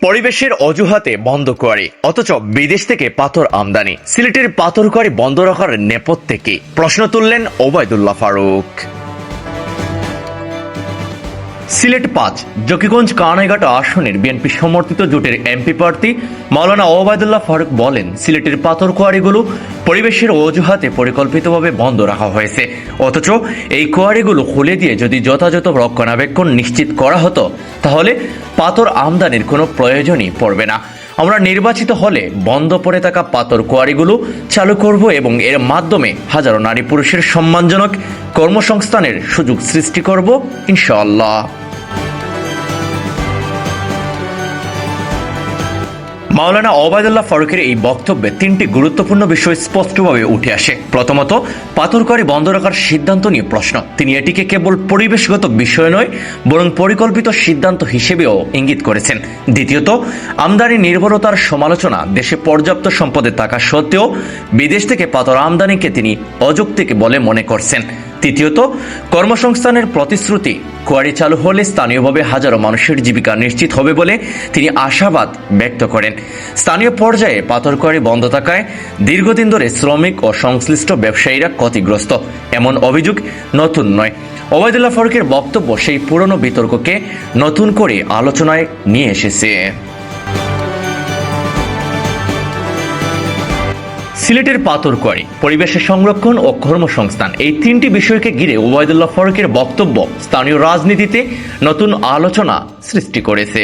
পরিবেশের অজুহাতে বন্ধ করে অথচ বিদেশ থেকে পাথর আমদানি। সিলেটের পাথর করে বন্ধ রাখার নেপথ্যে কি? প্রশ্ন তুললেন ওবায়দুল্লাহ ফারুক। সিলেট পাঁচ, জকিগঞ্জ কানাইঘাট আসনের বিএনপি সমর্থিত জোটের এমপি প্রার্থী মাওলানা ওবায়দুল্লাহ ফারুক বলেন, সিলেটের পাথর কোয়ারিগুলো পরিবেশের অজুহাতে পরিকল্পিতভাবে বন্ধ রাখা হয়েছে। অথচ এই কোয়ারিগুলো খুলে দিয়ে যদি যথাযথ রক্ষণাবেক্ষণ নিশ্চিত করা হতো, তাহলে পাথর আমদানির কোনো প্রয়োজনই পড়বে না। আমরা নির্বাচিত হলে বন্ধ পড়ে থাকা পাথর কোয়ারিগুলো চালু করব এবং এর মাধ্যমে হাজারো নারী পুরুষের সম্মানজনক কর্মসংস্থানের সুযোগ সৃষ্টি করব, ইনশাআল্লাহ। মাওলানা ওবায়দুল্লাহ ফারুকের এই বক্তব্যে তিনটি গুরুত্বপূর্ণ বিষয় স্পষ্টভাবে উঠে আসে। প্রথমত, পাথরকারী বন্ধ রাখার সিদ্ধান্ত নিয়ে প্রশ্ন। তিনি এটিকে কেবল পরিবেশগত বিষয় নয়, বরং পরিকল্পিত সিদ্ধান্ত হিসেবেও ইঙ্গিত করেছেন। দ্বিতীয়ত, আমদানি নির্ভরতার সমালোচনা দেশে পর্যাপ্ত সম্পদে থাকা সত্ত্বেও বিদেশ থেকে পাথর আমদানিকে তিনি অযৌক্তিক বলে মনে করছেন। তৃতীয়ত, কর্মসংস্থানের প্রতিশ্রুতি কোয়ারি চালু হলে স্থানীয়ভাবে হাজারো মানুষের জীবিকা নিশ্চিত হবে বলে তিনি আশাবাদ ব্যক্ত করেন। স্থানীয় পর্যায়ে পাথর কোয়ারি বন্ধ থাকায় দীর্ঘদিন ধরে শ্রমিক ও সংশ্লিষ্ট ব্যবসায়ীরা ক্ষতিগ্রস্ত। এমন অভিযোগ নতুন নয়। ওবায়দুল্লাহ ফারুকের বক্তব্য সেই পুরনো বিতর্ককে নতুন করে আলোচনায় নিয়ে এসেছে। সিলেটের পাথরকোয়ারি, পরিবেশের সংরক্ষণ ও কর্মসংস্থান এই তিনটি বিষয়কে ঘিরে ওবায়দুল্লাহ ফরকের বক্তব্য স্থানীয় রাজনীতিতে নতুন আলোচনা সৃষ্টি করেছে।